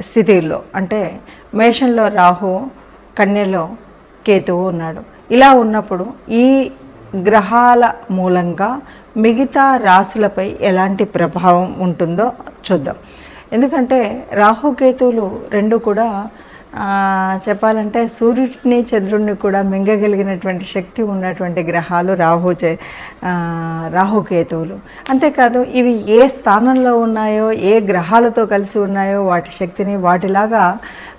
స్థితిలో అంటే మేషంలో రాహు కన్యలో కేతువు ఉన్నాడు. ఇలా ఉన్నప్పుడు ఈ గ్రహాల మూలంగా మిగతా రాశులపై ఎలాంటి ప్రభావం ఉంటుందో చూద్దాం. ఎందుకంటే రాహుకేతువులు రెండు కూడా చెప్పాలంటే సూర్యుడిని చంద్రుడిని కూడా మింగగలిగినటువంటి శక్తి ఉన్నటువంటి గ్రహాలు రాహు చే రాహుకేతువులు అంతేకాదు ఇవి ఏ స్థానంలో ఉన్నాయో ఏ గ్రహాలతో కలిసి ఉన్నాయో వాటి శక్తిని వాటిలాగా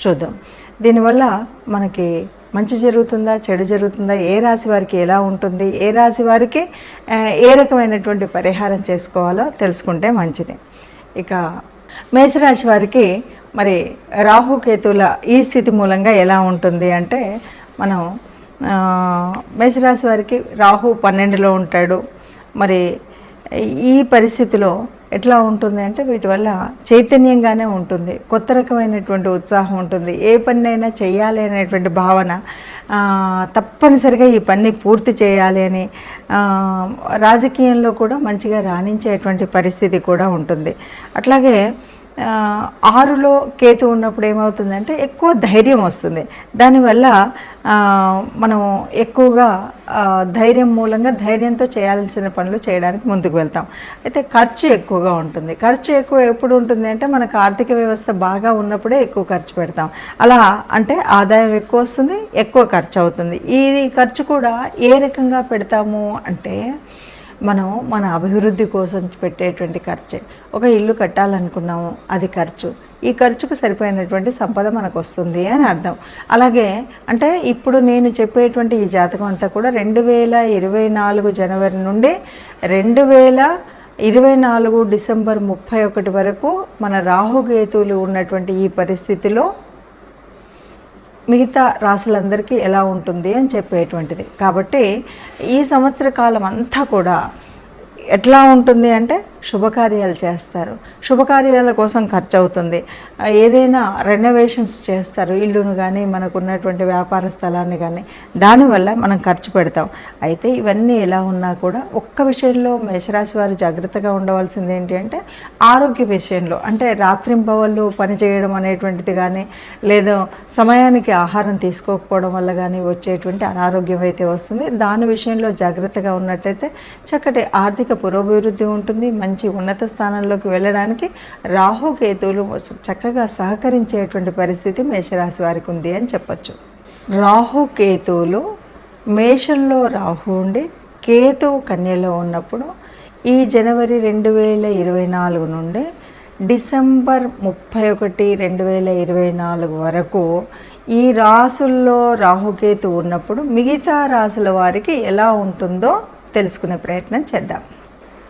చూద్దాం. దీనివల్ల మనకి మంచి జరుగుతుందా చెడు జరుగుతుందా ఏ రాశి వారికి ఎలా ఉంటుంది ఏ రాశి వారికి ఏ రకమైనటువంటి పరిహారం చేసుకోవాలో తెలుసుకుంటే మంచిది. ఇక మేషరాశి వారికి మరి రాహుకేతుల ఈ స్థితి మూలంగా ఎలా ఉంటుంది అంటే మనం మేషరాశి వారికి రాహు పన్నెండులో ఉంటాడు. మరి ఈ పరిస్థితిలో ఎట్లా ఉంటుంది అంటే వీటి వల్ల చైతన్యంగానే ఉంటుంది. కొత్త రకమైనటువంటి ఉత్సాహం ఉంటుంది. ఏ పనినైనా చేయాలి అనేటువంటి భావన తప్పనిసరిగా ఈ పని పూర్తి చేయాలి అని రాజకీయంలో కూడా మంచిగా రాణించేటువంటి పరిస్థితి కూడా ఉంటుంది. అట్లాగే ఆరులో కేతు ఉన్నప్పుడు ఏమవుతుందంటే ఎక్కువ ధైర్యం వస్తుంది. దానివల్ల మనం ఎక్కువగా ధైర్యం మూలంగా ధైర్యంతో చేయాల్సిన పనులు చేయడానికి ముందుకు వెళ్తాం. అయితే ఖర్చు ఎక్కువగా ఉంటుంది. ఖర్చు ఎక్కువ ఎప్పుడు ఉంటుంది అంటే మనకు ఆర్థిక వ్యవస్థ బాగా ఉన్నప్పుడే ఎక్కువ ఖర్చు పెడతాం. అలా అంటే ఆదాయం ఎక్కువ వస్తుంది ఎక్కువ ఖర్చు అవుతుంది. ఈ ఖర్చు కూడా ఏ రకంగా పెడతాము అంటే మనం మన అభివృద్ధి కోసం పెట్టేటువంటి ఖర్చే. ఒక ఇల్లు కట్టాలనుకున్నాము అది ఖర్చు. ఈ ఖర్చుకు సరిపోయినటువంటి సంపద మనకు వస్తుంది అని అర్థం. అలాగే అంటే ఇప్పుడు నేను చెప్పేటువంటి ఈ జాతకం అంతా కూడా రెండు వేల ఇరవై నాలుగు జనవరి నుండి రెండు వేల ఇరవై నాలుగు డిసెంబర్ ముప్పై ఒకటి వరకు మన రాహుకేతువులు ఉన్నటువంటి ఈ పరిస్థితిలో మిగతా రాసులందరికీ ఎలా ఉంటుంది అని చెప్పేటువంటిది. కాబట్టి ఈ సంవత్సర కాలం అంతా కూడా ఎట్లా ఉంటుంది అంటే శుభకార్యాలు చేస్తారు. శుభకార్యాల కోసం ఖర్చు అవుతుంది ఏదైనా రెనోవేషన్స్ చేస్తారు. ఇల్లును కానీ మనకు ఉన్నటువంటి వ్యాపార స్థలాన్ని కానీ దానివల్ల మనం ఖర్చు పెడతాం. అయితే ఇవన్నీ ఎలా ఉన్నా కూడా ఒక్క విషయంలో మేషరాశి వారు జాగ్రత్తగా ఉండవలసింది ఏంటి అంటే ఆరోగ్య విషయంలో. అంటే రాత్రింబవళ్ళు పని చేయడం అనేటువంటిది కానీ లేదా సమయానికి ఆహారం తీసుకోకపోవడం వల్ల కానీ వచ్చేటువంటి అనారోగ్యం అయితే వస్తుంది. దాని విషయంలో జాగ్రత్తగా ఉన్నట్టయితే చక్కటి ఆర్థిక పురోభివృద్ధి ఉంటుంది. మంచి ఉన్నత స్థానంలోకి వెళ్ళడానికి రాహుకేతువులు చక్కగా సహకరించేటువంటి పరిస్థితి మేషరాశి వారికి ఉంది అని చెప్పచ్చు. రాహుకేతువులు మేషంలో రాహు ఉండి కేతువు కన్యలో ఉన్నప్పుడు ఈ జనవరి రెండు వేల ఇరవై నాలుగు నుండి డిసెంబర్ ముప్పై ఒకటి రెండు వేల ఇరవై నాలుగు వరకు ఈ రాసుల్లో రాహుకేతు ఉన్నప్పుడు మిగతా రాసుల వారికి ఎలా ఉంటుందో తెలుసుకునే ప్రయత్నం చేద్దాం.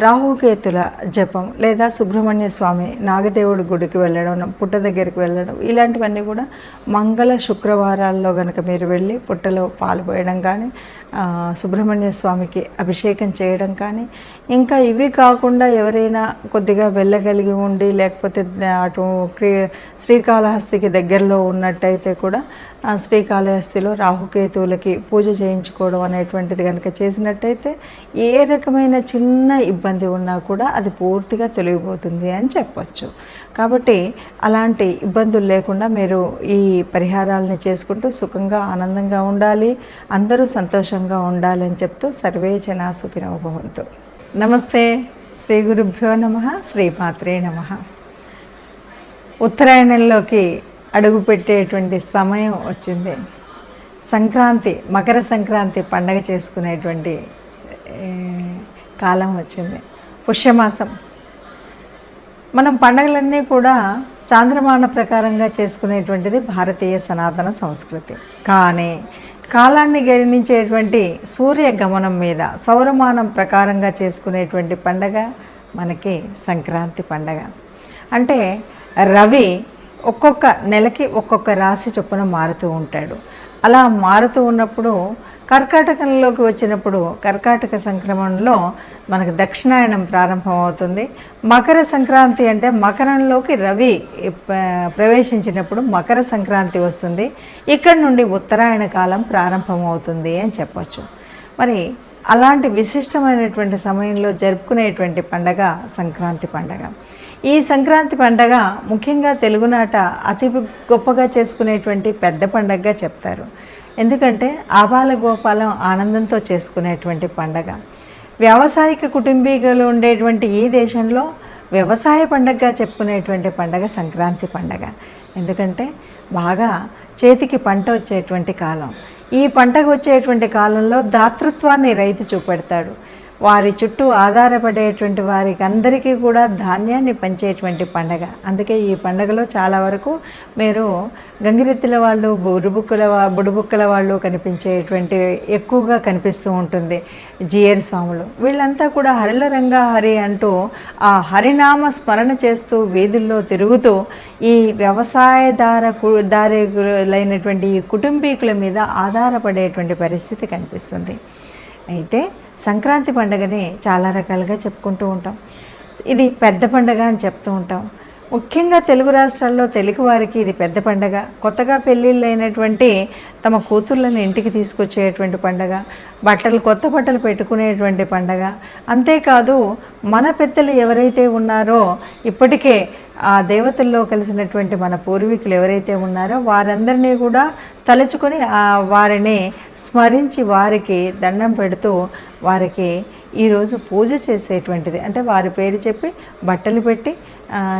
రాహుకేతుల జపం లేదా సుబ్రహ్మణ్య స్వామి నాగదేవుడి గుడికి వెళ్ళడం పుట్ట దగ్గరికి వెళ్ళడం ఇలాంటివన్నీ కూడా మంగళ శుక్రవారాల్లో కనుక మీరు వెళ్ళి పుట్టలో పాలు పోయడం కానీ సుబ్రహ్మణ్య స్వామికి అభిషేకం చేయడం కానీ ఇంకా ఇవి కాకుండా ఎవరైనా కొద్దిగా వెళ్ళగలిగి ఉండి లేకపోతే అటు శ్రీకాళహస్తికి దగ్గరలో ఉన్నట్టయితే కూడా శ్రీకాళహస్తిలో రాహుకేతువులకి పూజ చేయించుకోవడం అనేటువంటిది కనుక చేసినట్టయితే ఏ రకమైన చిన్న ఇబ్బంది ఉన్నా కూడా అది పూర్తిగా తొలగిపోతుంది అని చెప్పచ్చు. కాబట్టి అలాంటి ఇబ్బందులు లేకుండా మీరు ఈ పరిహారాలను చేసుకుంటూ సుఖంగా ఆనందంగా ఉండాలి అందరూ సంతోషంగా ఉండాలి అని చెప్తూ సర్వే జనా సుఖినో భవంతు. నమస్తే శ్రీ గురుభ్యో నమ శ్రీపాత్రే నమ. ఉత్తరాయణంలోకి అడుగుపెట్టేటువంటి సమయం వచ్చింది. సంక్రాంతి మకర సంక్రాంతి పండగ చేసుకునేటువంటి కాలం వచ్చింది. పుష్యమాసం. మనం పండగలన్నీ కూడా చాంద్రమాన ప్రకారంగా చేసుకునేటువంటిది భారతీయ సనాతన సంస్కృతి. కానీ కాలాన్ని గణించేటువంటి సూర్య గమనం మీద సౌరమానం ప్రకారంగా చేసుకునేటువంటి పండగ మనకి సంక్రాంతి పండగ. అంటే రవి ఒక్కొక్క నెలకి ఒక్కొక్క రాశి చొప్పున మారుతూ ఉంటాడు. అలా మారుతూ ఉన్నప్పుడు కర్కాటకంలోకి వచ్చినప్పుడు కర్కాటక సంక్రమణలో మనకు దక్షిణాయనం ప్రారంభమవుతుంది. మకర సంక్రాంతి అంటే మకరంలోకి రవి ప్రవేశించినప్పుడు మకర సంక్రాంతి వస్తుంది. ఇక్కడ నుండి ఉత్తరాయణ కాలం ప్రారంభమవుతుంది అని చెప్పచ్చు. మరి అలాంటి విశిష్టమైనటువంటి సమయంలో జరుపుకునేటువంటి పండగ సంక్రాంతి పండగ. ఈ సంక్రాంతి పండగ ముఖ్యంగా తెలుగునాట అతి గొప్పగా చేసుకునేటువంటి పెద్ద పండగగా చెప్తారు. ఎందుకంటే ఆబాల గోపాలం ఆనందంతో చేసుకునేటువంటి పండగ. వ్యావసాయిక కుటుంబీకులు ఉండేటువంటి ఈ దేశంలో వ్యవసాయ పండగగా చెప్పుకునేటువంటి పండగ సంక్రాంతి పండగ. ఎందుకంటే బాగా చేతికి పంట వచ్చేటువంటి కాలం. ఈ పంటకు వచ్చేటువంటి కాలంలో దాతృత్వాన్ని రైతు చూపెడతాడు. వారి చుట్టూ ఆధారపడేటువంటి వారికి అందరికీ కూడా ధాన్యాన్ని పంచేటువంటి పండగ. అందుకే ఈ పండగలో చాలా వరకు మీరు గంగిరెత్తుల వాళ్ళు బురుబుక్కుల బుడుబుక్కల వాళ్ళు కనిపించేటువంటి ఎక్కువగా కనిపిస్తూ ఉంటుంది జియర్ స్వాములు. వీళ్ళంతా కూడా హరిల రంగా హరి అంటూ ఆ హరినామ స్మరణ చేస్తూ వీధుల్లో తిరుగుతూ ఈ వ్యవసాయదార కు- ఈ కుటుంబీకుల మీద ఆధారపడేటువంటి పరిస్థితి కనిపిస్తుంది. అయితే సంక్రాంతి పండుగని చాలా రకాలుగా చెప్పుకుంటూ ఉంటాం. ఇది పెద్ద పండగ అని చెప్తూ ఉంటాం. ముఖ్యంగా తెలుగు రాష్ట్రాల్లో తెలుగు వారికి ఇది పెద్ద పండగ. కొత్తగా పెళ్ళిళ్ళు అయినటువంటి తమ కూతుర్లను ఇంటికి తీసుకొచ్చేటువంటి పండగ. బట్టలు కొత్త బట్టలు పెట్టుకునేటువంటి పండగ. అంతేకాదు మన పెద్దలు ఎవరైతే ఉన్నారో ఇప్పటికే ఆ దేవతల్లో కలిసినటువంటి మన పూర్వీకులు ఎవరైతే ఉన్నారో వారందరినీ కూడా తలుచుకొని ఆ వారిని స్మరించి వారికి దండం పెడుతూ వారికి ఈరోజు పూజ చేసేటువంటిది. అంటే వారి పేరు చెప్పి బట్టలు పెట్టి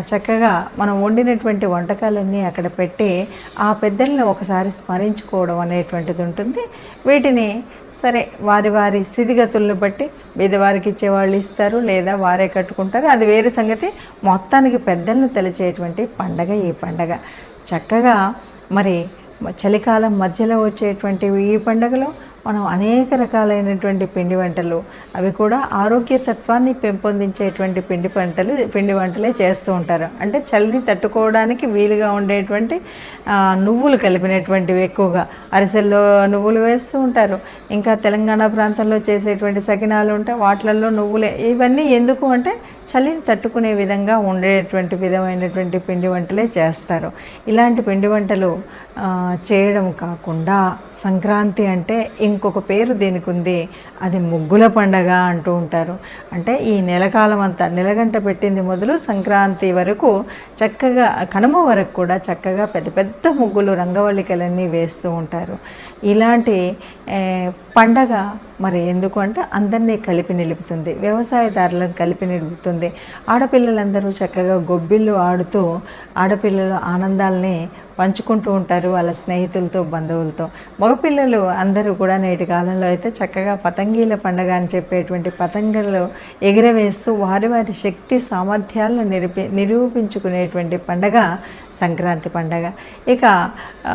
చక్కగా మనం వండినటువంటి వంటకాలన్నీ అక్కడ పెట్టి ఆ పెద్దల్ని ఒకసారి స్మరించుకోవడం అనేటువంటిది ఉంటుంది. వీటిని సరే వారి వారి స్థితిగతులను బట్టి బీదవారికి ఇచ్చేవాళ్ళు ఇస్తారు లేదా వారే కట్టుకుంటారు. అది వేరే సంగతి. మొత్తానికి పెద్దలను తెలిచేటువంటి పండగ ఈ పండగ. చక్కగా మరి చలికాలం మధ్యలో వచ్చేటువంటి ఈ పండుగలో మనం అనేక రకాలైనటువంటి పిండి వంటలు అవి కూడా ఆరోగ్య తత్వాన్ని పెంపొందించేటువంటి పిండి వంటలు పిండి వంటలే చేస్తూ ఉంటారు. అంటే చలిని తట్టుకోవడానికి వీలుగా ఉండేటువంటి నువ్వులు కలిపినటువంటివి ఎక్కువగా. అరిసెల్లో నువ్వులు వేస్తూ ఉంటారు. ఇంకా తెలంగాణ ప్రాంతంలో చేసేటువంటి సకినాలు ఉంటాయి వాటిలలో నువ్వులే. ఇవన్నీ ఎందుకు అంటే చలిని తట్టుకునే విధంగా ఉండేటువంటి విధమైనటువంటి పిండి వంటలే చేస్తారు. ఇలాంటి పిండి వంటలు చేయడం కాకుండా సంక్రాంతి అంటే ఇంకొక పేరు దీనికి ఉంది అది ముగ్గుల పండగ అంటూ ఉంటారు. అంటే ఈ నెలకాలం అంతా నెలగంట పెట్టింది మొదలు సంక్రాంతి వరకు చక్కగా కనుమ వరకు కూడా చక్కగా పెద్ద పెద్ద ముగ్గులు రంగవల్లికలన్నీ వేస్తూ ఉంటారు. ఇలాంటి పండగ మరి ఎందుకు అంటే అందరినీ కలిపి నిలుపుతుంది. వ్యవసాయదారులను కలిపి నిలుపుతుంది. ఆడపిల్లలందరూ చక్కగా గొబ్బిళ్ళు ఆడుతూ ఆడపిల్లల ఆనందాల్ని పంచుకుంటూ ఉంటారు వాళ్ళ స్నేహితులతో బంధువులతో. మగపిల్లలు అందరూ కూడా నేటి కాలంలో అయితే చక్కగా పతంగీల పండగ అని చెప్పేటువంటి పతంగులు ఎగిరవేస్తూ వారి వారి శక్తి సామర్థ్యాలను నిరూపి నిరూపించుకునేటువంటి పండగ సంక్రాంతి పండగ. ఇక ఆ,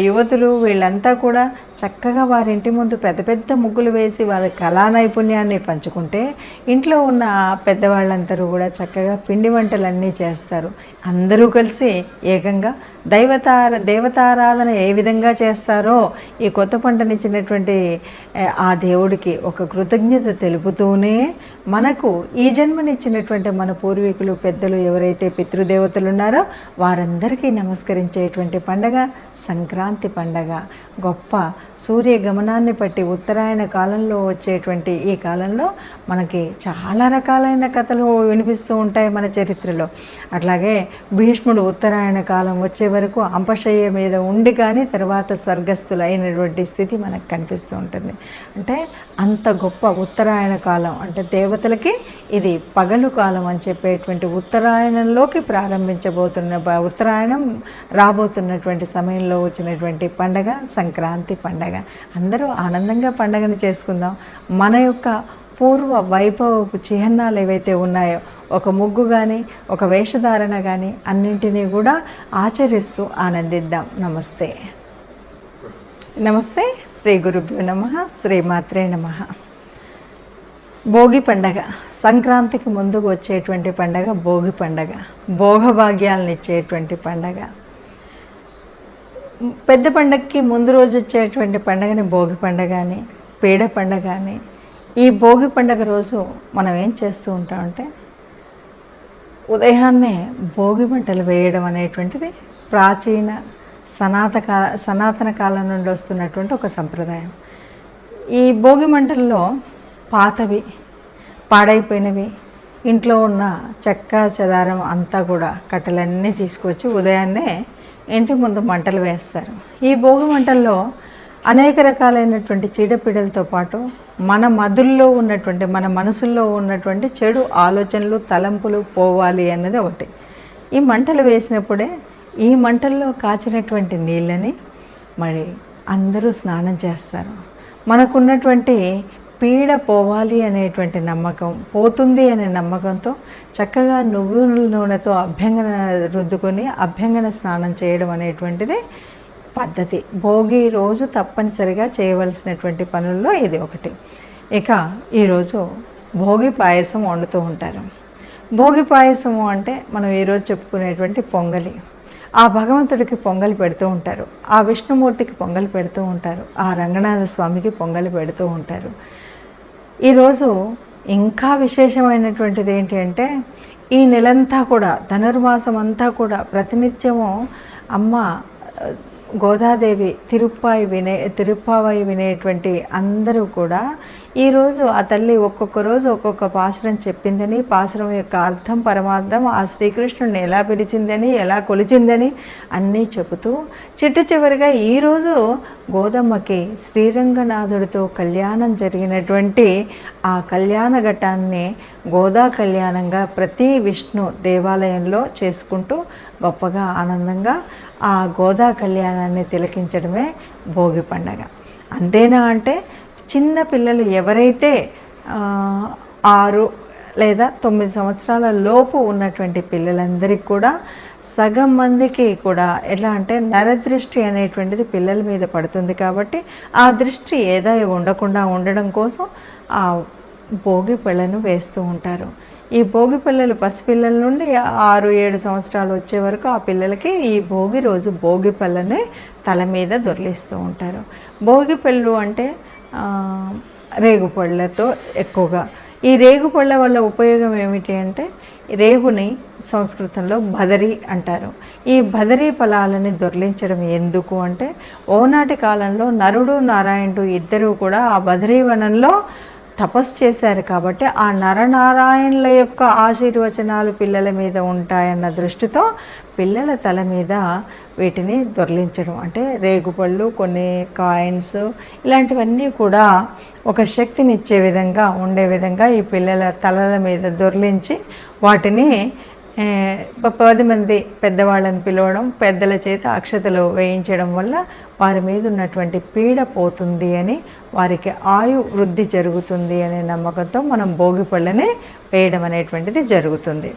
యువతులు వీళ్ళంతా కూడా చక్కగా వారి ఇంటి ముందు పెద్ద పెద్ద పెద్ద ముగ్గులు వేసి వాళ్ళ కళా నైపుణ్యాన్ని పంచుకుంటే ఇంట్లో ఉన్న పెద్దవాళ్ళందరూ కూడా చక్కగా పిండి వంటలన్నీ చేస్తారు. అందరూ కలిసి ఏకంగా লেহেঙ্গা దైవతార దేవతారాధన ఏ విధంగా చేస్తారో ఈ కొత్త పంటనిచ్చినటువంటి ఆ దేవుడికి ఒక కృతజ్ఞత తెలుపుతూనే మనకు ఈ జన్మనిచ్చినటువంటి మన పూర్వీకులు పెద్దలు ఎవరైతే పితృదేవతలు ఉన్నారో వారందరికీ నమస్కరించేటువంటి పండగ సంక్రాంతి పండగ. గొప్ప సూర్య గమనాన్ని బట్టి ఉత్తరాయణ కాలంలో వచ్చేటువంటి ఈ కాలంలో మనకి చాలా రకాలైన కథలు వినిపిస్తూ ఉంటాయి మన చరిత్రలో. అట్లాగే భీష్ముడు ఉత్తరాయణ కాలం వచ్చే వరకు అంపశయ్య మీద ఉండి కానీ తర్వాత స్వర్గస్థులు అయినటువంటి స్థితి మనకు కనిపిస్తూ ఉంటుంది. అంటే అంత గొప్ప ఉత్తరాయణ కాలం అంటే దేవతలకి ఇది పగలు కాలం అని చెప్పేటువంటి ఉత్తరాయణంలోకి ప్రారంభించబోతున్న ఉత్తరాయణం రాబోతున్నటువంటి సమయంలో వచ్చినటువంటి పండగ సంక్రాంతి పండగ. అందరూ ఆనందంగా పండగను చేసుకుందాం. మన యొక్క పూర్వ వైభవపు చిహ్నాలు ఏవైతే ఉన్నాయో ఒక ముగ్గు కానీ ఒక వేషధారణ కానీ అన్నింటినీ కూడా ఆచరిస్తూ ఆనందిద్దాం. నమస్తే. నమస్తే. శ్రీ గురుభ్యో నమ. శ్రీమాత్రే నమ. భోగి పండగ. సంక్రాంతికి ముందుకు వచ్చేటువంటి పండగ భోగి పండగ. భోగభాగ్యాలను ఇచ్చేటువంటి పండగ. పెద్ద పండగకి ముందు రోజు వచ్చేటువంటి పండగని భోగి పండగ అని పీడ పండగ అని ఈ భోగి పండగ రోజు మనం ఏం చేస్తూ ఉంటామంటే ఉదయాన్నే భోగి మంటలు వేయడం అనేటువంటిది ప్రాచీన సనాత కాల సనాతన కాలం నుండి వస్తున్నటువంటి ఒక సంప్రదాయం. ఈ భోగి మంటల్లో పాతవి పాడైపోయినవి ఇంట్లో ఉన్న చెక్క చెదారం అంతా కూడా కట్టెలన్నీ తీసుకొచ్చి ఉదయాన్నే ఇంటి ముందు మంటలు వేస్తారు. ఈ భోగి మంటల్లో అనేక రకాలైనటువంటి చీడపీడలతో పాటు మన మధుల్లో ఉన్నటువంటి మన మనసుల్లో ఉన్నటువంటి చెడు ఆలోచనలు తలంపులు పోవాలి అన్నది ఒకటి. ఈ మంటలు వేసినప్పుడే ఈ మంటల్లో కాచినటువంటి నీళ్ళని మరి అందరూ స్నానం చేస్తారు. మనకున్నటువంటి పీడ పోవాలి అనేటువంటి నమ్మకం పోతుంది అనే నమ్మకంతో చక్కగా నువ్వుల నూనెతో అభ్యంగన రుద్దుకొని అభ్యంగన స్నానం చేయడం అనేటువంటిది పద్ధతి. భోగి రోజు తప్పనిసరిగా చేయవలసినటువంటి పనుల్లో ఇది ఒకటి. ఇక ఈరోజు భోగి పాయసం వండుతూ ఉంటారు. భోగి పాయసము అంటే మనం ఈరోజు చెప్పుకునేటువంటి పొంగలి. ఆ భగవంతుడికి పొంగలి పెడుతూ ఉంటారు. ఆ విష్ణుమూర్తికి పొంగలి పెడుతూ ఉంటారు. ఆ రంగనాథ స్వామికి పొంగలి పెడుతూ ఉంటారు. ఈరోజు ఇంకా విశేషమైనటువంటిది ఏంటి అంటే ఈ నెలంతా కూడా ధనుర్మాసం అంతా కూడా ప్రతినిత్యము అమ్మ గోదాదేవి తిరుప్పాయి వినే తిరుప్పావై వినేటువంటి అందరూ కూడా ఈరోజు ఆ తల్లి ఒక్కొక్క రోజు ఒక్కొక్క పాశరం చెప్పిందని పాసురం యొక్క అర్థం పరమార్థం ఆ శ్రీకృష్ణుడిని ఎలా పిలిచిందని ఎలా కొలిచిందని అన్నీ చెబుతూ చిట్ట చివరిగా ఈరోజు గోదమ్మకి శ్రీరంగనాథుడితో కళ్యాణం జరిగినటువంటి ఆ కళ్యాణ ఘట్టాన్ని గోదా కళ్యాణంగా ప్రతి విష్ణు దేవాలయంలో చేసుకుంటూ గొప్పగా ఆనందంగా ఆ గోదా కళ్యాణాన్ని తిలకించడమే భోగి పండగ. అంతేనా అంటే చిన్న పిల్లలు ఎవరైతే ఆరు లేదా తొమ్మిది సంవత్సరాల లోపు ఉన్నటువంటి పిల్లలందరికీ కూడా సగం మందికి కూడా ఎట్లా అంటే నరదృష్టి అనేటువంటిది పిల్లల మీద పడుతుంది కాబట్టి ఆ దృష్టి ఏదో ఉండకుండా ఉండడం కోసం ఆ భోగి పళ్ళను వేస్తూ ఉంటారు. ఈ భోగి పిల్లలు పసిపిల్లల నుండి ఆరు ఏడు సంవత్సరాలు వచ్చే వరకు ఆ పిల్లలకి ఈ భోగి రోజు భోగి పళ్ళని తల మీద దొరిలిస్తూ ఉంటారు. భోగి పళ్ళు అంటే రేగుపళ్ళతో ఎక్కువగా. ఈ రేగుపళ్ళ వల్ల ఉపయోగం ఏమిటి అంటే రేగుని సంస్కృతంలో బదరి అంటారు. ఈ బదరి ఫలాలని దొర్లించడం ఎందుకు అంటే ఓనాటి కాలంలో నరుడు నారాయణుడు ఇద్దరూ కూడా ఆ బదరీ వనంలో తపస్సు చేశారు కాబట్టి ఆ నరనారాయణుల యొక్క ఆశీర్వచనాలు పిల్లల మీద ఉంటాయన్న దృష్టితో పిల్లల తల మీద వీటిని దొర్లించడం. అంటే రేగుపళ్ళు కొన్ని కాయిన్స్ ఇలాంటివన్నీ కూడా ఒక శక్తినిచ్చే విధంగా ఉండే విధంగా ఈ పిల్లల తలల మీద దొర్లించి వాటిని పది మంది పెద్దవాళ్ళని పిలవడం పెద్దల చేత అక్షతలు వేయించడం వల్ల వారి మీద ఉన్నటువంటి పీడ పోతుంది అని వారికి ఆయు వృద్ధి జరుగుతుంది అనే నమ్మకంతో మనం భోగి పళ్ళనే వేయడం అనేటువంటిది జరుగుతుంది.